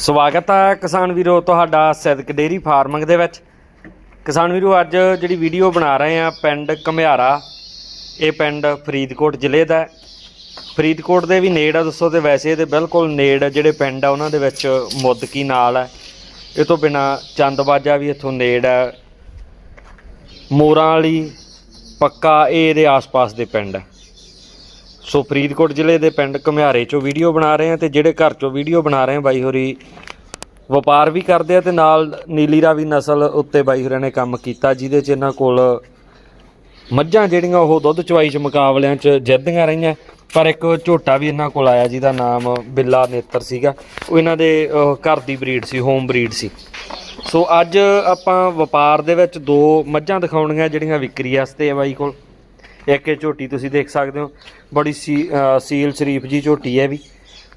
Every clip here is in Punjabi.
ਸਵਾਗਤ ਹੈ ਕਿਸਾਨ ਵੀਰੋ ਤੁਹਾਡਾ ਸਿੱਧਕ ਡੇਰੀ ਫਾਰਮਿੰਗ ਦੇ ਵਿੱਚ। ਕਿਸਾਨ ਵੀਰੋ, ਅੱਜ ਜਿਹੜੀ ਵੀਡੀਓ ਬਣਾ ਰਹੇ ਆ ਪਿੰਡ ਘਮਿਆਰਾ, ਇਹ ਪਿੰਡ ਫਰੀਦਕੋਟ ਜ਼ਿਲ੍ਹੇ ਦਾ ਫਰੀਦਕੋਟ ਦੇ ਵੀ ਨੇੜ ਆ, ਦੱਸੋ ਤੇ ਵੈਸੇ ਇਹਦੇ ਬਿਲਕੁਲ ਨੇੜ ਜਿਹੜੇ ਪਿੰਡ ਆ, ਉਹਨਾਂ ਦੇ ਵਿੱਚ ਮੁੱਦਕੀ ਨਾਲ ਹੈ। ਇਹ ਤੋਂ ਬਿਨਾ ਚੰਦਬਾਜਾ ਵੀ ਇੱਥੋਂ ਨੇੜ ਹੈ। ਮੋਰਾਂ ਵਾਲੀ ਪੱਕਾ ਇਹ ਇਹਦੇ ਆਸ-ਪਾਸ ਦੇ ਪਿੰਡ ਹੈ। ਸੋ ਫਰੀਦਕੋਟ ਜ਼ਿਲ੍ਹੇ ਦੇ ਪਿੰਡ ਘਮਿਆਰੇ ਚੋਂ ਵੀਡੀਓ ਬਣਾ ਰਹੇ ਆ ਤੇ ਜਿਹੜੇ ਘਰ ਚੋਂ ਵੀਡੀਓ ਬਣਾ ਰਹੇ ਆ ਬਾਈ ਹੋਰੀ ਵਪਾਰ ਵੀ ਕਰਦੇ ਆ ਤੇ ਨਾਲ ਨੀਲੀ ਰਾਵੀ ਨਸਲ ਉੱਤੇ ਬਾਈ ਹੋਰਾਂ ਨੇ ਕੰਮ ਕੀਤਾ, ਜਿਹਦੇ 'ਚ ਇਹਨਾਂ ਕੋਲ ਮੱਝਾਂ ਜਿਹੜੀਆਂ ਉਹ ਦੁੱਧ ਚਵਾਈ 'ਚ ਮੁਕਾਬਲਿਆਂ 'ਚ ਜਿੱਤਦੀਆਂ ਰਹੀਆਂ। ਪਰ ਇੱਕ ਝੋਟਾ ਵੀ ਇਹਨਾਂ ਕੋਲ ਆਇਆ, ਜਿਹਦਾ ਨਾਮ ਬਿੱਲਾ ਨੇਤਰ ਸੀਗਾ। ਉਹ ਇਹਨਾਂ ਦੇ ਘਰ ਦੀ ਬਰੀਡ ਸੀ ਹੋਮ ਬਰੀਡ ਸੀ। ਸੋ ਅੱਜ ਆਪਾਂ ਵਪਾਰ ਦੇ ਵਿੱਚ ਦੋ ਮੱਝਾਂ ਦਿਖਾਉਣੀਆਂ ਜਿਹੜੀਆਂ ਵਿਕਰੀ ਵਾਸਤੇ ਆ ਬਾਈ ਕੋਲ। ਇੱਕ ਇਹ ਝੋਟੀ ਤੁਸੀਂ ਦੇਖ ਸਕਦੇ ਹੋ ਬੜੀ ਸੀ ਸੀਲ ਸ਼ਰੀਫ ਜੀ ਝੋਟੀ ਹੈ ਵੀ।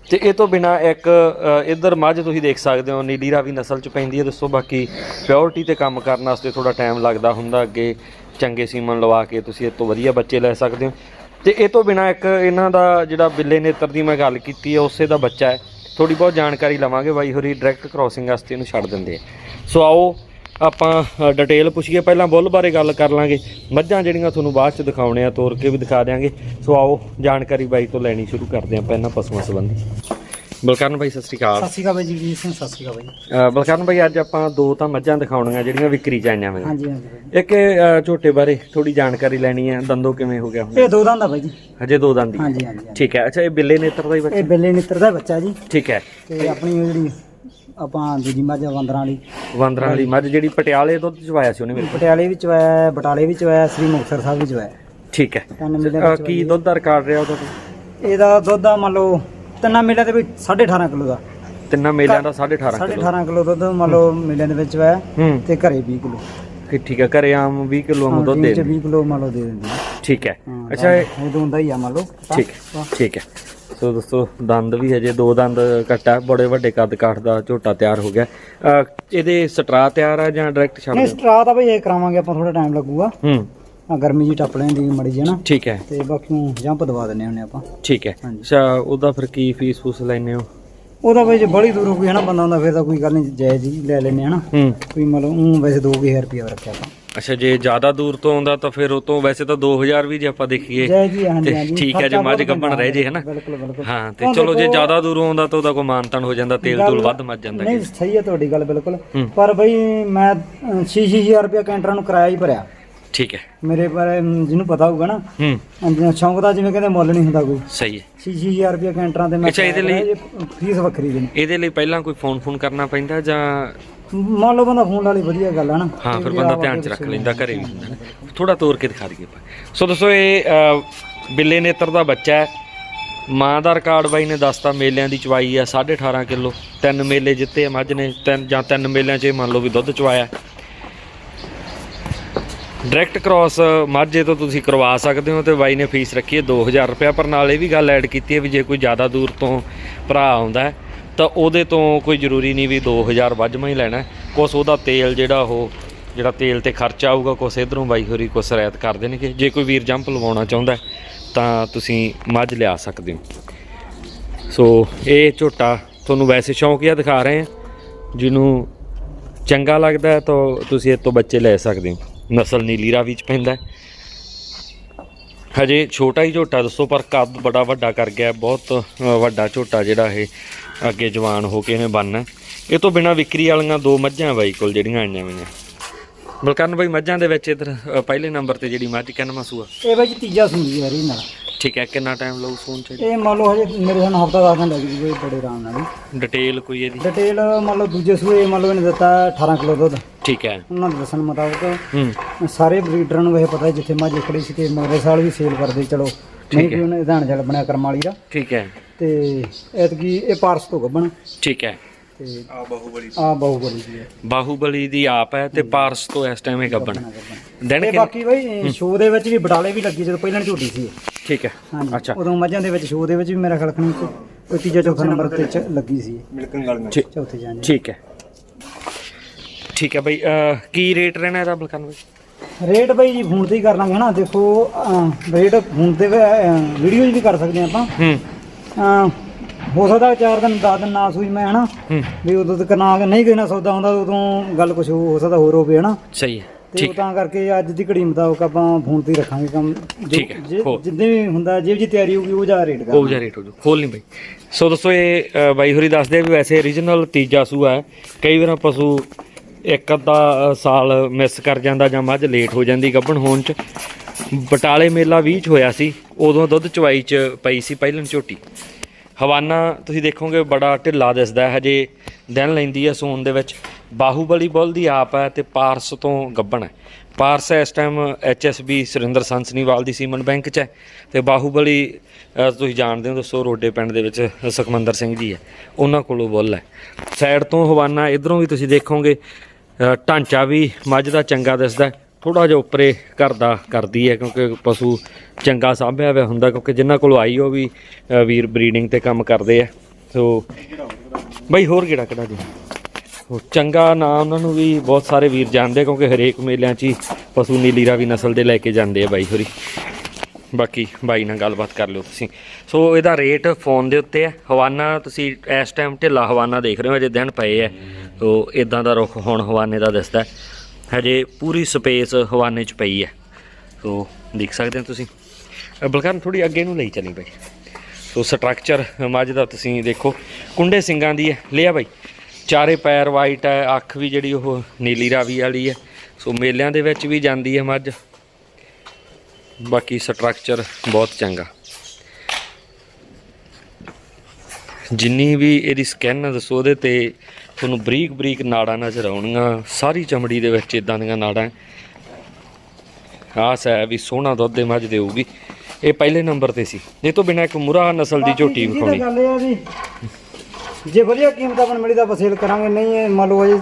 ਤੇ ਇਹ ਤੋਂ ਬਿਨਾ ਇੱਕ ਅ, ਇੱਧਰ ਮੱਝ ਤੁਸੀਂ ਦੇਖ ਸਕਦੇ ਹੋ ਨੀਲੀ ਰਾਵੀ ਨਸਲ ਚ ਪੈਂਦੀ ਹੈ ਦੱਸੋ ਬਾਕੀ ਪਿਓਰਿਟੀ ਤੇ ਕੰਮ ਕਰਨ ਵਾਸਤੇ ਥੋੜਾ ਟਾਈਮ ਲੱਗਦਾ ਹੁੰਦਾ ਅੱਗੇ ਚੰਗੇ ਸੀਮਨ ਲਵਾ ਕੇ ਤੁਸੀਂ ਇਹ ਤੋਂ ਵਧੀਆ ਬੱਚੇ ਲੈ ਸਕਦੇ ਹੋ। ਤੇ ਇਹ ਤੋਂ ਬਿਨਾ ਇੱਕ ਇਹਨਾਂ ਦਾ ਜਿਹੜਾ ਬਿੱਲੇ ਨੇਤਰ ਦੀ ਮੈਂ ਗੱਲ ਕੀਤੀ ਹੈ ਉਸੇ ਦਾ ਬੱਚਾ ਹੈ। ਥੋੜੀ ਬਹੁਤ ਜਾਣਕਾਰੀ ਲਵਾਂਗੇ ਬਾਈ ਹੋਰੀ ਡਾਇਰੈਕਟ ਕ੍ਰਾਸਿੰਗ ਵਾਸਤੇ ਇਹਨੂੰ ਛੱਡ ਦਿੰਦੇ ਆ। ਸੋ ਆਓ ਆਪਾਂ ਡਿਟੇਲ ਪੁੱਛੀਏ ਪਹਿਲਾਂ ਬੁੱਲ ਬਾਰੇ ਗੱਲ ਕਰ ਲਾਂਗੇ। ਮੱਝਾਂ ਜਿਹੜੀਆਂ ਤੁਹਾਨੂੰ ਬਾਅਦ ਚ ਦਿਖਾਉਣੇ ਆ ਤੋਰ ਕੇ ਵੀ ਦਿਖਾ ਦਿਆਂਗੇ। ਸੋ ਆਓ ਜਾਣਕਾਰੀ ਬਾਈ ਤੋਂ ਲੈਣੀ ਸ਼ੁਰੂ ਕਰਦੇ ਆਪਾਂ ਇਹਨਾਂ ਪਸ਼ੂਆਂ ਸੰਬੰਧੀ। ਬਲਕਰਨ ਬਾਈ ਸਤਿ ਸ਼੍ਰੀ ਅਕਾਲ। ਸਤਿ ਸ਼੍ਰੀ ਅਕਾਲ ਬਾਈ ਜੀ ਸਿੰਘ ਸਤਿ ਸ਼੍ਰੀ ਅਕਾਲ ਬਾਈ। ਬਲਕਰਨ ਬਾਈ ਅੱਜ ਆਪਾਂ ਦੋ ਤਾਂ ਮੱਝਾਂ ਦਿਖਾਉਣੀਆਂ ਜਿਹੜੀਆਂ ਵਿਕਰੀ ਚ ਆਈਆਂ ਹੋਈਆਂ। ਹਾਂਜੀ ਹਾਂਜੀ ਇੱਕ ਝੋਟੇ ਬਾਰੇ ਥੋੜੀ ਜਾਣਕਾਰੀ ਲੈਣੀ ਹੈ ਦੰਦੋ ਕਿਵੇਂ ਹੋ ਗਿਆ ਹੁਣ? ਇਹ ਦੋ ਦੰਦ ਆ ਬਾਈ ਜੀ। ਹਜੇ ਦੋ ਦੰਦ ਹਾਂਜੀ ਹਾਂਜੀ। ਠੀਕ ਹੈ। ਅੱਛਾ ਇਹ ਬਿੱਲੇ ਨੇਤਰ ਦਾ ਹੀ ਬੱਚਾ? ਇਹ ਬਿੱਲੇ ਨਿੱਤਰ ਦਾ ਬੱਚਾ ਜੀ। ਠੀਕ ਹੈ। ਤੇ ਆਪਣੀ ਜਿਹੜੀ ਆਪਾਂ ਦੂਜੀ ਮੱਝ ਆ ਵੰਦਰਾਂ ਵਾਲੀ। ਵੰਦਰਾਂ ਵਾਲੀ ਮੱਝ ਜਿਹੜੀ ਪਟਿਆਲੇ ਦੁੱਧ ਚਵਾਇਆ ਸੀ ਉਹਨੇ ਮੇਰੇ ਕੋਲ। ਪਟਿਆਲੇ ਵਿੱਚ ਵਾਇਆ ਬਟਾਲੇ ਵਿੱਚ ਵਾਇਆ ਸ੍ਰੀ ਮੁਕਤਸਰ ਸਾਹਿਬ ਵਿੱਚ ਵਾਇਆ ਠੀਕ ਹੈ। ਤਿੰਨ ਕੀ ਦੁੱਧ ਦਾ ਰਿਕਾਰਡ ਰਿਹਾ ਉਹਦਾ? ਤੇ? ਇਹਦਾ ਦੁੱਧ ਆ ਮੰਨ ਲਓ ਤਿੰਨਾਂ ਮਿਲਿਆਂ ਦੇ ਵਿੱਚ 18.5 ਕਿਲੋ ਦਾ। ਤਿੰਨਾਂ ਮੇਲਿਆਂ ਦਾ 18.5 ਕਿਲੋ। 18.5 ਕਿਲੋ ਦੁੱਧ ਮੰਨ ਲਓ ਮਿਲਿਆਂ ਦੇ ਵਿੱਚ ਵਾਇਆ ਹੂੰ। ਤੇ ਘਰੇ 20 ਕਿਲੋ। ਕਿ ਠੀਕ ਹੈ ਘਰੇ ਆਮ 20 ਕਿਲੋ ਨੂੰ ਦੁੱਧ ਦੇ ਚ 20 ਕਿਲੋ ਮੰਨ ਲਓ ਦੇ ਦਿੰਦੀ। ਆ। ਠੀਕ ਹੈ। ਅੱਛਾ ਇਹ- ਇਹ ਦੋਂਦਾ ਹੀ ਆ ਮੰਨ ਲਓ। ਠੀਕ ਹੈ ਠੀਕ ਹੈ। ਸੋ ਦੋਸਤੋ ਦੰਦ ਵੀ ਹਜੇ ਦੋ ਦੰਦ ਕੱਟਾ ਬੜੇ ਵੱਡੇ ਕੱਦ ਕਾਠ ਦਾ ਝੋਟਾ ਤਿਆਰ ਹੋ ਗਿਆ। ਇਹਦੇ ਸਟਰਾ ਤਿਆਰ ਆ ਜਾਂ ਡਾਇਰੈਕਟ ਨਹੀਂ? ਸਟਰਾ ਤਾਂ ਬਈ ਇਹ ਕਰਾਵਾਂਗੇ ਆਪਾਂ ਥੋੜਾ ਟਾਈਮ ਲੱਗੂਗਾ। ਹੂੰ। ਆ ਗਰਮੀ ਜੀ ਟੱਪ ਲੈਂਦੀ ਮੜੀ ਜੀ ਨਾ ਠੀਕ ਹੈ। ਤੇ ਬਾਕੀ ਨੂੰ ਜੰਪ ਦਵਾ ਦਿੰਨੇ ਹੁੰਨੇ ਆਪਾਂ। ਠੀਕ ਹੈ। ਹਾਂਜੀ। ਅੱਛਾ ਉਹਦਾ ਫਿਰ ਕੀ ਫੀਸ ਫੂਸ ਲੈਨੇ ਹੋ? ਉਹਦਾ ਬਈ ਜੇ ਬੜੀ ਦੂਰੋਂ ਕੋਈ ਹੈ ਨਾ ਬੰਦਾ ਹੁੰਦਾ ਫਿਰ ਤਾਂ ਕੋਈ ਗੱਲ ਨਹੀਂ ਜਾਇਜ਼ ਹੀ ਲੈ ਲੈਨੇ ਹਨਾ? ਹੂੰ। ਕੋਈ ਮਤਲਬ ਉਹ ਵੈਸੇ 2000 ਰੁਪਏ ਰੱਖਿਆ ਆਪਾਂ। ਅੱਛਾ ਜੇ ਜ਼ਿਆਦਾ ਦੂਰ ਤੋਂ ਆਉਂਦਾ ਤਾਂ ਫਿਰ ਉਹ ਤੋਂ ਵੈਸੇ ਤਾਂ 2000 ਵੀ ਜੇ ਆਪਾਂ ਦੇਖੀਏ ਹੀ ਆ, ਹਾਂਜੀ ਹਾਂਜੀ। ਠੀਕ ਹੈ ਜੇ ਮੱਝ ਗੱਭਣ ਰਹਿ ਜੇ ਬਿਲਕੁਲ ਬਿਲਕੁਲ। ਹਾਂ ਤੇ ਚਲੋ ਜੇ ਜ਼ਿਆਦਾ ਦੂਰੋਂ ਆਉਂਦਾ ਤਾਂ ਉਹਦਾ ਕੋਈ ਮਾਨਤਨ ਹੋ ਜਾਂਦਾ ਤੇਲ ਤੂਲ ਵੱਧ ਮੱਜ ਜਾਂਦਾ ਨਹੀਂ ਸਹੀ ਹੈ ਤੁਹਾਡੀ ਗੱਲ ਬਿਲਕੁਲ। ਹੂੰ। ਪਰ ਬਈ ਮੈਂ 6-6000 ਰੁਪਏ ਕੈਂਟਰਾਂ ਨੂੰ ਕਿਰਾਇਆ ਹੀ ਭਰਿਆ। ਠੀਕ ਹੈ। ਮੇਰੇ ਪਰ ਜਿਹਨੂੰ ਪਤਾ ਹੋਊਗਾ ਨਾ ਹੂੰ। ਸ਼ੌਂਕ ਦਾ ਜਿਵੇਂ ਕਹਿੰਦੇ ਮੁੱਲ ਨਹੀਂ ਹੁੰਦਾ ਕੋਈ। ਸਹੀ ਹੈ। 6-6000 ਰੁਪਏ ਕੈਂਟਰਾਂ ਤੇ ਮੈਂ ਅੱਛਾ, ਇਹਦੇ ਲਈ- ਫੀਸ ਵੱਖਰੀ ਦੇਣੀ। ਇਹਦੇ ਲਈ ਪਹਿਲਾਂ ਕੋਈ ਫੋਨ ਫੋਨ ਕਰਨਾ ਪੈਂਦਾ ਜਾਂ ਮੰਨ ਲਓ ਬੰਦਾ ਫੋਨ ਵਾਲੀ ਵਧੀਆ ਗੱਲ ਹੈ ਨਾ। ਹਾਂ ਫਿਰ ਬੰਦਾ ਧਿਆਨ ਚ ਰੱਖ ਲੈਂਦਾ ਘਰੇ ਵੀ ਹੁੰਦਾ। ਨਾ। ਥੋੜਾ ਤੋਰ ਕੇ ਦਿਖਾ ਦਈਏ ਆਪਾਂ। ਸੋ ਦੱਸੋ ਇਹ ਅ, ਬਿੱਲੇ ਨੇਤਰ ਦਾ ਬੱਚਾ ਹੈ। ਮਾਂ ਦਾ ਰਿਕਾਰਡ ਬਾਈ ਨੇ ਦੱਸਤਾ ਮੇਲਿਆਂ ਦੀ ਚਵਾਈ ਆ 18.5 ਕਿਲੋ। ਤਿੰਨ ਮੇਲੇ ਜਿੱਤੇ ਆ ਮੱਝ ਨੇ ਤਿੰਨ ਜਾਂ ਤਿੰਨ ਮੇਲਿਆਂ 'ਚ ਇਹ ਮੰਨ ਲਓ ਵੀ ਦੁੱਧ ਚਵਾਇਆ। ਡਾਇਰੈਕਟ ਕ੍ਰਾਸ ਮਾਝੇ ਤੋਂ ਤੁਸੀਂ ਕਰਵਾ ਸਕਦੇ ਹੋ ਤੇ ਬਾਈ ਨੇ ਫੀਸ ਰੱਖੀ ਹੈ 2000 ਰੁਪਏ ਪਰ ਨਾਲ ਇਹ ਵੀ ਗੱਲ ਐਡ ਕੀਤੀ ਹੈ ਵੀ ਜੇ ਕੋਈ ਜ਼ਿਆਦਾ ਦੂਰ ਤੋਂ ਭਰਾ ਆਉਂਦਾ ਹੈ, ਤਾਂ ਉਹਦੇ ਤੋਂ ਕੋਈ ਜ਼ਰੂਰੀ ਨਹੀਂ ਵੀ 2000 ਵੱਜਮਾ ਹੀ ਲੈਣਾ ਕੁਛ ਉਹਦਾ ਤੇਲ ਜਿਹੜਾ ਉਹ, ਜਿਹੜਾ ਤੇਲ ਤੇ ਖਰਚਾ ਆਊਗਾ, ਕੁਛ ਇਧਰੋਂ ਬਾਈ ਹੋਰੀ ਕੁਛ ਰਿਆਇਤ ਕਰ ਦੇਣਗੇ। ਜੇ ਕੋਈ ਵੀਰ ਜੰਪ ਲਵਾਉਣਾ ਚਾਹੁੰਦਾ ਤਾਂ ਤੁਸੀਂ ਮੱਝ ਲਿਆ ਸਕਦੇ ਹੋ। ਸੋ ਇਹ ਝੋਟਾ ਤੁਹਾਨੂੰ ਵੈਸੇ ਸ਼ੌਂਕੀਆ ਦਿਖਾ ਰਹੇ ਹਾਂ। ਜਿਹਨੂੰ ਚੰਗਾ ਲੱਗਦਾ ਤਾਂ ਤੁਸੀਂ ਇਹ ਤੋਂ ਬੱਚੇ ਲੈ ਸਕਦੇ ਹੋ। ਨਸਲ ਨੀਲੀ ਰਾਵੀ ਚ ਪੈਂਦਾ ਹਜੇ ਛੋਟਾ ਹੀ ਝੋਟਾ, ਦੱਸੋ, ਪਰ ਕੱਦ ਬੜਾ ਵੱਡਾ ਕਰ ਗਿਆ ਬਹੁਤ ਵੱਡਾ ਝੋਟਾ ਜਿਹੜਾ ਇਹ ਅੱਗੇ ਜਵਾਨ ਹੋ ਕੇ ਇਹਨੇ ਬਣਨਾ। ਇਹ ਤੋਂ ਬਿਨਾ ਵਿਕਰੀ ਵਾਲੀਆਂ ਦੋ ਮੱਝਾਂ ਬਾਈ ਕੋਲ ਜਿਹੜੀਆਂ ਆਈਆਂ ਹੋਈਆਂ। ਬਲਕਰਨ ਬਾਈ ਮੱਝਾਂ ਦੇ ਵਿੱਚ ਇਧਰ ਪਹਿਲੇ ਨੰਬਰ ਤੇ ਜਿਹੜੀ ਮੱਝ ਕਿੰਨਵਾਂ ਸੂਆ ਇਹ ਬਾਈ ਤੀਜਾ ਸੁਣੀ ਯਾਰ ਇਹ ਨਾਲ। ਠੀਕ ਹੈ ਕਿੰਨਾ ਟਾਈਮ ਲਊ ਸੂਣ ਚ ਇਹ ਮੰਨ ਲਓ ਹਜੇ ਮੇਰੇ ਸਾਨੂੰ ਹਫਤਾ ਦਸ ਦਿਨ ਲੱਗ ਬੜੇ ਆਰਾਮ ਨਾਲ। ਡਿਟੇਲ ਕੋਈ ਇਹਦੀ? ਡਿਟੇਲ ਮੰਨ ਲਓ ਦੂਜੇ ਸੂਏ ਮੰਨ ਲਓ ਇਹਨੇ ਦਿੱਤਾ 18 ਕਿਲੋ ਦੁੱਧ। ਠੀਕ ਹੈ। ਉਹਨਾਂ ਦੇ ਦੱਸਣ ਮੁਤਾਬਕ ਹੂੰ। ਸਾਰੇ ਬਰੀਡਰਾਂ ਨੂੰ ਇਹ ਪਤਾ ਜਿੱਥੇ ਮੱਝ ਖੜੀ ਸੀ ਤੇ ਮਗਰੇ ਸਾਲ ਵੀ ਸੇਲ ਕਰਦੇ ਚਲੋ ਨਹੀਂ ਵੀ ਉਹਨੇ ਧਾਨ ਚੱਲ ਬਣਿਆ ਕਰਮ ਵਾਲੀ ਦਾ। ਠੀਕ ਹੈ। ਤੇ ਐਤਕੀ ਇਹ ਪਾਰਸ ਤੋਂ ਗੱਬਣ ਠੀਕ ਹੈ। ਤੇ ਆ ਬਾਹੂਬਲੀ ਆ ਬਾਹੂਬਲੀ ਦੀ ਹੈ। ਬਾਹੂਬਲੀ ਦੀ ਆਪ ਹੈ ਤੇ ਪਾਰਸ ਤੋਂ ਇਸ ਟਾਈਮ ਇਹ ਗੱਬਣ ਦਿਨ ਤੇ ਕਿ ਬਾਕੀ ਬਈ ਸ਼ੋਅ ਦੇ ਵਿੱਚ ਵੀ ਬਟਾਲੇ ਵੀ ਲੱਗੀ ਜਦੋਂ ਪਹਿਲਾਂ ਝੋਟੀ ਸੀ। ਠੀਕ ਹੈ। ਅੱਛਾ। ਉਦੋਂ ਮੱਝਾਂ ਦੇ ਵਿੱਚ ਸ਼ੋਅ ਦੇ ਵਿੱਚ ਵੀ ਮੇਰਾ ਖਿਆਲ ਖਣੀ ਕੋਈ ਤੀਜਾ ਚੌਥਾ ਨੰਬਰ ਤੇ ਚ- ਲੱਗੀ ਸੀ ਇਹ। ਠੀਕ। ਚੌਥੇ ਜਾਂਦੇ ਠੀਕ ਹੈ। ਠੀਕ ਹੈ ਬਈ ਕੀ ਰੇਟ ਰਹਿਣਾ ਇਹਦਾ ਬਲਕਨ ਬਈ ਰੇਟ ਬਈ ਜੀ ਫੋਨ ਤੇ ਹੀ ਕਰ ਲਾਂਗੇ ਹਨਾ ਦੇਖੋ ਅਹ, ਰੇਟ ਫੋਨ ਤੇ ਵੀਡੀਓ ਵੀ ਕਰ ਸਕਦੇ ਹਾਂ ਆਪਾਂ। ਹੂੰ। ਅਹ, ਹੋ ਸਕਦਾ ਚਾਰ ਦਿਨ 10 ਦਿਨ ਨਾ ਸੂਈ ਮੈਂ ਹਨਾ। ਹੂੰ। ਵੀ ਉਦੋਂ ਤੱਕ ਨਾ ਨਹੀਂ ਕਿਸੇ ਨਾਲ ਸੌਦਾ ਹੁੰਦਾ ਉਦੋਂ ਗੱਲ ਕੁਝ ਹੋ ਸਕਦਾ ਹੋਰ ਹੋਵੇ ਹਨਾ। ਸਹੀ ਹੈ ਤੇ ਉਹ ਠੀਕ ਤਾਂ ਕਰਕੇ ਅੱਜ ਦੀ ਘੜੀ ਮੁਤਾਬਕ ਆਪਾਂ ਫੋਨ ਤੇ ਹੀ ਰੱਖਾਂਗੇ ਕੰਮ। ਜੋ- ਠੀਕ ਹੈ, ਜੇ- ਹੋਰ। ਜਿੱਦਾਂ ਵੀ ਹੁੰਦਾ ਜਿਹੋ ਜੀ ਤਿਆਰੀ ਹੋਊਗੀ ਉਹ ਜਾ ਰੇਟ ਉਹ ਕਰਾਂਗੇ ਜਾ ਰੇਟ ਹੋ ਜੂ ਖੋਲ ਨਹੀਂ ਬਾਈ। ਸੋ ਦੋਸਤੋ ਇਹ ਅ, ਬਾਈ ਹੋਰੀ ਦੱਸਦੇ ਆ ਵੀ ਵੈਸੇ origignal ਤੀਜਾ ਸੂਆ ਹੈ। ਕਈ ਵਾਰ ਪਸ਼ੂ ਇੱਕ ਅੱਧਾ ਸਾਲ ਮਿਸ ਕਰ ਜਾਂਦਾ ਜਾਂ ਮੱਝ ਲੇਟ ਹੋ ਜਾਂਦੀ ਗੱਭਣ ਹੋਣ ਚ। ਬਟਾਲੇ ਮੇਲਾ 20 ਚ ਹੋਇਆ ਸੀ, ਉਦੋਂ ਦੁੱਧ ਚਵਾਈ ਚ ਪਈ ਸੀ ਪਹਿਲਨ ਝੋਟੀ। ਹਵਾਨਾ, ਤੁਸੀਂ ਦੇਖੋਗੇ, ਬੜਾ ਢਿੱਲਾ ਦਿਸਦਾ ਹੈ ਹਜੇ ਦਿਨ ਲੈਂਦੀ ਹੈ ਸੂਣ ਦੇ ਵਿੱਚ। ਬਾਹੂਬਲੀ ਬੁੱਲ ਦੀ ਆਪ ਹੈ ਤੇ ਪਾਰਸ ਤੋਂ ਗੱਬਣ ਹੈ। ਪਾਰਸ ਇਸ ਟਾਈਮ ਐਚਐਸਬੀ ਸੁਰਿੰਦਰ ਸੰਸਨੀਵਾਲ ਦੀ ਸੀਮਨ ਬੈਂਕ 'ਚ ਹੈ ਤੇ ਬਾਹੂਬਲੀ ਤੁਸੀਂ ਜਾਣਦੇ ਹੋ, ਦੱਸੋ, ਰੋਡੇ ਪਿੰਡ ਦੇ ਵਿੱਚ ਸੁਖਮੰਦਰ ਸਿੰਘ ਜੀ ਹੈ। ਉਹਨਾਂ ਕੋਲੋਂ ਬੁੱਲ ਹੈ। ਸਾਈਡ ਤੋਂ ਹਵਾਨਾ, ਇਧਰੋਂ ਵੀ ਤੁਸੀਂ ਦੇਖੋਗੇ ਢਾਂਚਾ ਵੀ ਮੱਝ ਦਾ ਚੰਗਾ ਦਿਸਦਾ ਥੋੜਾ ਜਿਹਾ ਉੱਪਰੇ ਘਰ ਦਾ ਕਰਦੀ ਹੈ ਕਿਉਂਕਿ ਪਸ਼ੂ ਚੰਗਾ ਸਾਂਭਿਆ ਹੋਇਆ ਹੁੰਦਾ ਕਿਉਂਕਿ ਜਿਨ੍ਹਾਂ ਕੋਲ ਆਈ ਉਹ ਵੀ ਵੀਰ ਬਰੀਡਿੰਗ ਤੇ ਕੰਮ ਕਰਦੇ ਆ। ਸੋ ਬਈ ਹੋਰ ਕਿਹੜਾ ਕਿਹੜਾ ਜੀ? ਉਹ ਚੰਗਾ ਨਾਂ ਉਹਨਾਂ ਨੂੰ ਵੀ ਬਹੁਤ ਸਾਰੇ ਵੀਰ ਜਾਣਦੇ ਕਿਉਂਕਿ ਹਰੇਕ ਮੇਲਿਆਂ 'ਚ ਹੀ ਪਸ਼ੂ ਨੀਲੀ ਰਾਵੀ ਨਸਲ ਦੇ ਲੈ ਕੇ ਜਾਂਦੇ ਆ ਬਾਈ ਹੋਰੀ। ਬਾਕੀ ਬਾਈ ਨਾਲ ਗੱਲਬਾਤ ਕਰ ਲਿਓ ਤੁਸੀਂ। ਸੋ ਇਹਦਾ ਰੇਟ ਫੋਨ ਦੇ ਉੱਤੇ ਹੈ। ਹਵਾਨਾ ਤੁਸੀਂ ਇਸ ਟਾਈਮ ਢਿੱਲਾ ਹਵਾਨਾ ਦੇਖ ਰਹੇ ਹੋ ਅਜੇ ਦਿਨ ਪਏ ਹੈ। ਸੋ ਇਦਾਂ ਦਾ ਰੁੱਖ ਹੁਣ ਹਵਾਨੇ ਦਾ ਦਿਸਦਾ ਹਜੇ ਪੂਰੀ ਸਪੇਸ ਹਵਾਨੇ 'ਚ ਪਈ ਹੈ। ਸੋ ਦੇਖ ਸਕਦੇ ਹੋ ਤੁਸੀਂ। ਅ, ਬਲਕਰਨ ਥੋੜੀ ਅੱਗੇ ਨੂੰ ਲਈ ਚੱਲੀ ਬਾਈ। ਸੋ ਸਟਰਕਚਰ ਮੱਝ ਦਾ ਤੁਸੀਂ ਦੇਖੋ। ਕੁੰਡੇ ਸਿੰਘਾਂ ਦੀ ਹੈ। ਲਿਆ ਬਾਈ। ਚਾਰੇ ਪੈਰ ਵਾਈਟ ਹੈ। ਅੱਖ ਵੀ ਜਿਹੜੀ ਉਹ ਨੀਲੀ ਰਾਵੀ ਵਾਲੀ ਹੈ। ਸੋ ਮੇਲਿਆਂ ਦੇ ਵਿੱਚ ਵੀ ਜਾਂਦੀ ਹੈ ਮੱਝ। ਬਾਕੀ ਸਟਰਕਚਰ ਬਹੁਤ ਚੰਗਾ। ਜਿੰਨੀ ਵੀ ਇਹਦੀ ਸਕਿਨ ਦੱਸੋ ਉਹਦੇ ਤੇ ਤੁਹਾਨੂੰ ਬਰੀਕ ਬਰੀਕ ਨਾੜਾਂ ਨਜ਼ਰ ਆਉਣਗੀਆਂ। ਸਾਰੀ ਚਮੜੀ ਦੇ ਵਿੱਚ ਇਦਾਂ ਦੀਆਂ ਨਾੜਾਂ। ਆਸ ਹੈ ਵੀ ਸੋਹਣਾ ਦੁੱਧ ਦੇ ਮੱਝ ਦੇਊਗੀ ਇਹ ਪਹਿਲੇ ਨੰਬਰ ਤੇ ਸੀ। ਇਹ ਤੋਂ ਬਿਨਾਂ ਇੱਕ ਮੁਰਾ ਨਸਲ ਦੀ ਝੋਟੀ ਵਿਖਾਉਣੀ। ਗੱਲ ਇਹ ਆ ਵੀ ਜੇ ਵਧੀਆ ਕੀਮਤ ਆਪਾਂ ਮਿਲੀ ਤਾਂ ਆਪਾਂ ਸੇਲ ਕਰਾਂਗੇ। ਨਹੀਂ ਇਹ ਮੰਨ ਲਓ ਅਜੇ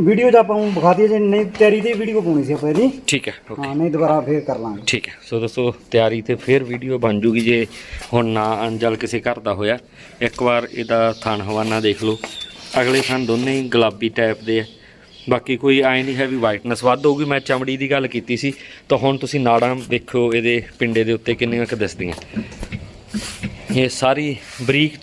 ਵੀਡੀਓ 'ਚ ਆਪਾਂ ਵਿਖਾ ਦਈਏ ਜੇ ਨਹੀਂ ਤਿਆਰੀ ਦੀ ਵੀਡੀਓ ਪਾਉਣੀ ਸੀ ਆਪਾਂ ਇਹਦੀ। ਠੀਕ ਹੈ ਓਕੇ ਹਾਂ ਨਹੀਂ ਦੁਬਾਰਾ ਫੇਰ ਕਰ ਲਾਂਗੇ। ਠੀਕ ਹੈ ਸੋ ਦੋਸਤੋ ਤਿਆਰੀ ਤੇ ਫਿਰ ਵੀਡੀਓ ਬਣ ਜੂਗੀ ਜੇ ਹੁਣ ਨਾ ਅੰਜਲ ਕਿਸੇ ਘਰ ਦਾ ਹੋਇਆ। ਇੱਕ ਵਾਰ ਇਹਦਾ ਥਣ ਹਵਾਨਾ ਦੇਖ ਲਓ। ਅਗਲੇ ਥਣ ਦੋਨੇ ਹੀ ਗੁਲਾਬੀ ਟਾਈਪ ਦੇ ਆ। ਬਾਕੀ ਕੋਈ ਐ ਨਹੀਂ ਹੈ ਵੀ ਵਾਈਟਨੈਸ ਵੱਧ ਹੋਊਗੀ। ਮੈਂ ਚਮੜੀ ਦੀ ਗੱਲ ਕੀਤੀ ਸੀ। ਤਾਂ ਹੁਣ ਤੁਸੀਂ ਨਾੜਾਂ ਦੇਖੋ ਇਹਦੇ ਪਿੰਡੇ ਦੇ ਉੱਤੇ ਕਿੰਨੀਆਂ ਕੁ ਦਿਸਦੀਆਂ। ਇਹ ਸਾਰੀ ਬਰੀਕ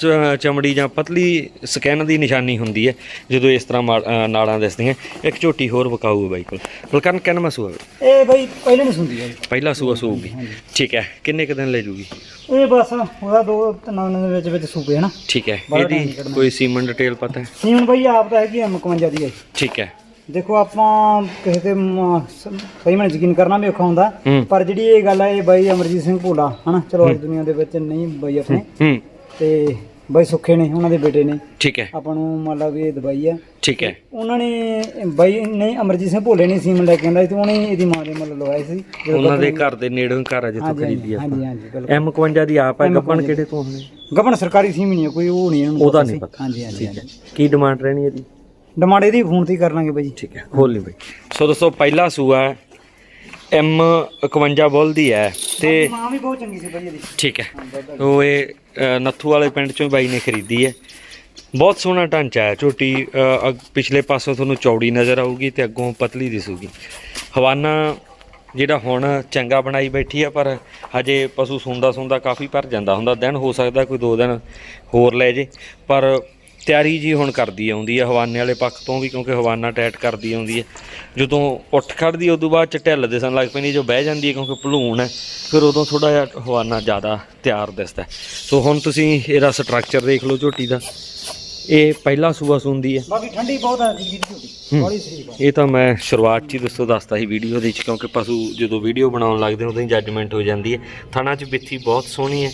ਚਮੜੀ ਜਾਂ ਪਤਲੀ ਸਕਿਨ ਦੀ ਨਿਸ਼ਾਨੀ ਹੁੰਦੀ ਹੈ ਜਦੋਂ ਇਸ ਤਰ੍ਹਾਂ ਨਾੜਾਂ ਦਿਸਦੀਆਂ ਇੱਕ ਝੋਟੀ ਹੋਰ ਵਿਕਾਊ ਹੈ ਬਾਈ ਕੋਲ। ਬਲਕਰਨ ਕਿੰਨਾ ਮਸੂਆ ਇਹ ਬਈ ਪਹਿਲੇ ਨਹੀਂ ਸੁਣਦੀ ਹੈ ਪਹਿਲਾ ਸੂਆ ਸੂਗੀ ਠੀਕ ਹੈ ਕਿੰਨੇ ਕੁ ਦਿਨ ਲੈ ਜੂਗੀ? ਇਹ ਬਸ ਉਹਦਾ ਦੋ ਤਿੰਨ ਦਿਨ ਦੇ ਵਿੱਚ ਵਿੱਚ ਸੂਪੇ ਹਨਾ ਠੀਕ ਹੈ ਇਹਦੀ। ਕੋਈ ਸੀਮਨ ਡਿਟੇਲ ਪਤਾ ਹੈ? ਸੀਮਨ ਬਈ ਆਪ ਤਾਂ ਹੈਗੀ M51 ਦੀ ਹੈ। ਠੀਕ ਹੈ। ਦੇਖੋ ਆਪਾਂ ਕਿਸੇ ਤੇ ਮ- ਸ- ਸਹੀ ਮਨ ਯਕੀਨ ਕਰਨਾ ਵੀ ਔਖਾ ਹੁੰਦਾ। ਹੂੰ। ਪਰ ਜਿਹੜੀ ਇਹ ਗੱਲ ਹੈ ਇਹ ਬਾਈ ਅਮਰਜੀਤ ਸਿੰਘ ਭੋਲਾ ਹਨਾ? ਚਲੋ ਅੱਜ ਦੁਨੀਆ ਦੇ ਵਿੱਚ ਨਹੀਂ ਬਾਈ ਆਪਣੇ। ਹੂੰ। ਤੇ ਬਾਈ ਸੁੱਖੇ ਨੇ ਉਹਨਾਂ ਦੇ ਬੇਟੇ ਨੇ। ਠੀਕ ਹੈ। ਆਪਾਂ ਨੂੰ ਮੰਨ ਲਾ ਵੀ ਇਹ ਦਵਾਈ ਆ। ਠੀਕ ਹੈ। ਉਹਨਾਂ ਨੇ ਬਾਈ ਨੇ ਅਮਰਜੀਤ ਸਿੰਘ ਭੋਲੇ ਨੇ ਸੀਮਨ ਲੈ ਕੇ ਆਂਦਾ ਸੀ ਤੇ ਉਹਨੇ ਇਹਦੀ ਮਾਂ ਦੇ ਮੁੱਲ ਲਵਾਏ ਸੀ। ਜਦੋਂ ਉਹਨਾਂ ਦੇ ਘਰ ਦੇ ਨੇੜੋਂ ਘਰ ਆ ਜਿੱਥੋਂ ਹਾਂਜੀ ਖਰੀਦੀ ਹਾਂਜੀ ਆਪਾਂ। ਹਾਂਜੀ ਬਿਲਕੁਲ। M51 ਦੀ ਆਪ ਹੈ M51 ਗੱਪਣ ਕਿਹੜੇ ਤੋਂ ਹੋਣੇ ਗੱਭਣ ਸਰਕਾਰੀ ਸੀਮ ਨਹੀਂ ਹੈ ਕੋਈ ਉਹ ਨਹੀਂ ਇਹਨਾਂ ਉਹਦਾ। ਨਹੀਂ ਪਤਾ। ਹਾਂਜੀ ਹਾਂਜੀ ਕੀ ਡਿਮਾਂਡ ਰਹਿਣੀ ਇਹਦੀ? ਡਿਮਾਂਡ ਇਹਦੀ ਫੋਨ ਤੇ ਹੀ ਕਰ ਲਾਂਗੇ ਬਾਈ ਜੀ। ਠੀਕ ਹੈ ਖੋਲ ਲਈ ਬਈ। ਸੋ ਦੋਸਤੋ ਪਹਿਲਾ ਸੂਆ ਹੈ M 51 ਬੁੱਲ ਦੀ ਹੈ ਤੇ ਮਾਂ ਵੀ ਬਹੁਤ ਚੰਗੀ ਸੀ ਬਾਈ ਇਹਦੀ। ਠੀਕ ਹੈ ਉਹ ਇਹ ਅ, ਨੱਥੂ ਵਾਲੇ ਪਿੰਡ ਚੋਂ ਬਾਈ ਨੇ ਖਰੀਦੀ ਹੈ। ਬਹੁਤ ਸੋਹਣਾ ਢਾਂਚਾ ਹੈ ਝੋਟੀ ਅ, ਅਗ- ਪਿਛਲੇ ਪਾਸੋਂ ਤੁਹਾਨੂੰ ਚੌੜੀ ਨਜ਼ਰ ਆਊਗੀ ਤੇ ਅੱਗੋਂ ਪਤਲੀ ਦਿਸੂਗੀ। ਹਵਾਨਾ ਜਿਹੜਾ ਹੁਣ ਚੰਗਾ ਬਣਾਈ ਬੈਠੀ ਆ ਪਰ ਹਜੇ ਪਸ਼ੂ ਸੁੰਦਾ ਸੁੰਦਾ ਕਾਫੀ ਭਰ ਜਾਂਦਾ ਹੁੰਦਾ। ਦਿਨ ਹੋ ਸਕਦਾ ਕੋਈ ਦੋ ਦਿਨ ਹੋਰ ਲੈ ਜੇ ਪਰ ਤਿਆਰੀ ਜੀ ਹੁਣ ਕਰਦੀ ਆਉਂਦੀ ਹੈ ਹਵਾਨੇ ਵਾਲੇ ਪੱਖ ਤੋਂ ਵੀ, ਕਿਉਂਕਿ ਹਵਾਨਾ ਟਾਈਟ ਕਰਦੀ ਆਉਂਦੀ ਹੈ ਜਦੋਂ ਉੱਠ ਖੜਦੀ ਉਦੋਂ ਬਾਅਦ ਚ ਢਿੱਲ ਦਿਸਣ ਲੱਗ ਪੈਂਦੀ ਜੋ ਬਹਿ ਜਾਂਦੀ ਹੈ ਕਿਉਂਕਿ ਭਲੂਣ ਹੈ ਫਿਰ ਉਦੋਂ ਥੋੜਾ ਜਿਹਾ ਹਵਾਨਾ ਜ਼ਿਆਦਾ ਤਿਆਰ ਦਿਸਦਾ। ਸੋ ਹੁਣ ਤੁਸੀਂ ਇਹਦਾ ਸਟਰਕਚਰ ਦੇਖ ਲਓ ਝੋਟੀ ਦਾ। ਇਹ ਪਹਿਲਾ ਸੂਆ ਸੁੰਦੀ ਹੈ। ਬਾਕੀ ਠੰਡੀ ਬਹੁਤ ਆ ਜੀ ਹੂੰ। ਬੜੀ ਇਹ ਤਾਂ ਮੈਂ ਸ਼ੁਰੂਆਤ 'ਚ ਹੀ ਦੱਸੋ ਦੱਸਤਾ ਸੀ ਵੀਡੀਓ ਦੇ ਵਿੱਚ ਕਿਉਂਕਿ ਪਸ਼ੂ ਜਦੋਂ ਵੀਡੀਓ ਬਣਾਉਣ ਲੱਗਦੇ ਉਦੋਂ ਹੀ ਜੱਜਮੈਂਟ ਹੋ ਜਾਂਦੀ ਹੈ। ਥਣਾ 'ਚ ਬਿੱਥੀ ਬਹੁਤ ਸੋਹਣੀ ਹੈ।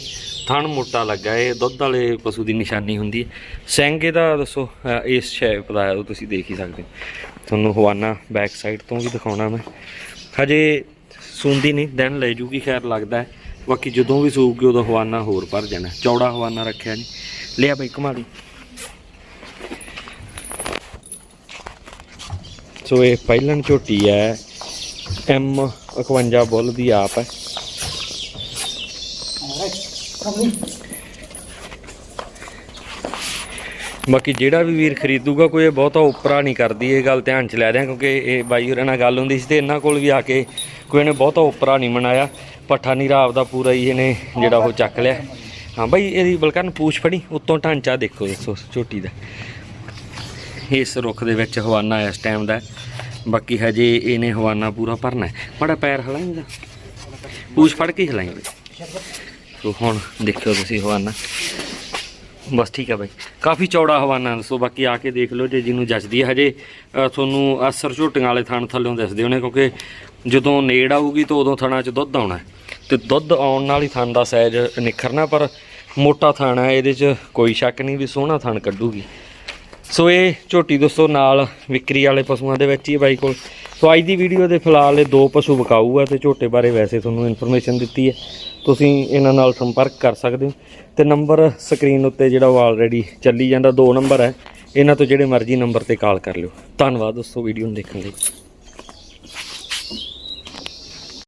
ਥਣ ਮੋਟਾ ਲੱਗਾ ਇਹ ਦੁੱਧ ਵਾਲੇ ਪਸ਼ੂ ਦੀ ਨਿਸ਼ਾਨੀ ਹੁੰਦੀ ਹੈ। ਸਿੰਘ ਇਹਦਾ ਦੱਸੋ ਇਸ ਸ਼ੇਪ ਦਾ ਹੈ ਉਹ ਤੁਸੀਂ ਦੇਖ ਹੀ ਸਕਦੇ ਹੋ। ਤੁਹਾਨੂੰ ਹਵਾਨਾ ਬੈਕ ਸਾਈਡ ਤੋਂ ਵੀ ਦਿਖਾਉਣਾ ਮੈਂ। ਹਜੇ ਸੂੰਦੀ ਨਹੀਂ ਦਿਨ ਲੈ ਜੂਗੀ ਖੈਰ ਲੱਗਦਾ ਹੈ। ਬਾਕੀ ਜਦੋਂ ਵੀ ਸੂਗੀ ਉਦੋਂ ਹਵਾਨਾ ਹੋਰ ਭਰ ਜਾਣਾ। ਚੌੜਾ ਹਵਾਨਾ ਰੱਖਿਆ ਨਹੀਂ ਲਿਆ ਬਈ ਕਮਾਲੀ ਸੋ ਇਹ ਪਹਿਲਣ ਝੋਟੀ ਹੈ। ਐਮ 51 ਬੁੱਲ ਦੀ ਆਪ ਹੈ। ਬਾਕੀ ਜਿਹੜਾ ਵੀ ਵੀਰ ਖਰੀਦੂਗਾ, ਕੋਈ ਇਹ ਬਹੁਤਾ ਉਪਰਾ ਨਹੀਂ ਕਰਦੀ। ਇਹ ਗੱਲ ਧਿਆਨ ਚ ਲੈ ਦਿਆਂ ਕਿਉਂਕਿ ਇਹ ਬਾਈ ਹੋਰਾਂ ਨਾਲ ਗੱਲ ਹੁੰਦੀ ਸੀ ਤੇ ਇਹਨਾਂ ਕੋਲ ਵੀ ਆ ਕੇ ਕੋਈ ਇਹਨੇ ਬਹੁਤਾ ਉਪਰਾ ਨਹੀਂ ਮਨਾਇਆ। ਪੱਠਾ ਨੀਰਾ ਆਪਦਾ ਪੂਰਾ ਹੀ ਇਹਨੇ ਜਿਹੜਾ ਉਹ ਚੱਕ ਲਿਆ। ਹਾਂ ਬਾਈ, ਇਹਦੀ ਬਲਕਰਨ ਪੂਛ ਫੜੀ, ਉੱਤੋਂ ਢਾਂਚਾ ਦੇਖੋ, ਦੱਸੋ ਝੋਟੀ ਦਾ। ਇਸ ਰੁੱਖ ਦੇ ਵਿੱਚ ਹਵਾਨਾ ਇਸ ਟਾਈਮ ਦਾ ਬਾਕੀ ਹਜੇ ਇਹਨੇ ਹਵਾਨਾ ਪੂਰਾ ਭਰਨਾ ਹੈ। ਮਾੜਾ ਪੈਰ ਹਲਾਏਗਾ ਪੂਛ ਫੜ ਕੇ ਹਲਾਏਗਾ ਸੋ ਹੁਣ ਦੇਖਿਓ ਤੁਸੀਂ ਹਵਾਨਾ। ਬਸ ਠੀਕ ਹੈ ਬਾਈ। ਕਾਫੀ ਚੌੜਾ ਹਵਾਨਾ ਦੱਸੋ। ਬਾਕੀ ਆ ਕੇ ਦੇਖ ਲਓ ਜੇ ਜਿਹਨੂੰ ਜੱਚਦੀ ਹੈ ਹਜੇ ਤੁਹਾਨੂੰ ਅਸਰ ਝੋਟੀਆਂ ਵਾਲੇ ਥਣ ਥੱਲਿਓਂ ਦੱਸਦੇ ਹੋਣੇ, ਕਿਉਂਕਿ ਜਦੋਂ ਨੇੜ ਆਊਗੀ ਤਾਂ ਉਦੋਂ ਥਣਾਂ 'ਚ ਦੁੱਧ ਆਉਣਾ ਹੈ। ਤੇ ਦੁੱਧ ਆਉਣ ਨਾਲ ਹੀ ਥਣ ਦਾ ਸਾਈਜ਼ ਨਿਖਰਨਾ ਪਰ ਮੋਟਾ ਥਣ ਹੈ, ਇਹਦੇ 'ਚ ਕੋਈ ਸ਼ੱਕ ਨਹੀਂ ਵੀ ਸੋਹਣਾ ਥਣ ਕੱਢੂਗੀ। ਸੋ ਇਹ ਝੋਟੀ ਦੋਸਤੋ ਨਾਲ ਵਿਕਰੀ ਵਾਲੇ ਪਸ਼ੂਆਂ ਦੇ ਵਿੱਚ ਹੀ ਬਾਈ ਕੋਲ। ਸੋ ਅੱਜ ਦੀ ਵੀਡੀਓ ਦੇ ਫਿਲਹਾਲ ਇਹ ਦੋ ਪਸ਼ੂ ਵਿਕਾਊ ਆ ਤੇ ਝੋਟੇ ਬਾਰੇ ਵੈਸੇ ਤੁਹਾਨੂੰ ਇਨਫੋਰਮੇਸ਼ਨ ਦਿੱਤੀ ਹੈ। ਤੁਸੀਂ ਇਹਨਾਂ ਨਾਲ ਸੰਪਰਕ ਕਰ ਸਕਦੇ ਹੋ। ਤੇ ਨੰਬਰ ਸਕਰੀਨ ਉੱਤੇ ਜਿਹੜਾ ਉਹ ਆਲਰੇਡੀ ਚੱਲੀ ਜਾਂਦਾ, ਦੋ ਨੰਬਰ ਹੈ। ਇਹਨਾਂ ਤੋਂ ਜਿਹੜੇ ਮਰਜ਼ੀ ਨੰਬਰ ਤੇ ਕਾਲ ਕਰ ਲਿਓ। ਧੰਨਵਾਦ ਦੋਸਤੋ ਵੀਡੀਓ ਨੂੰ ਦੇਖਣ ਲਈ।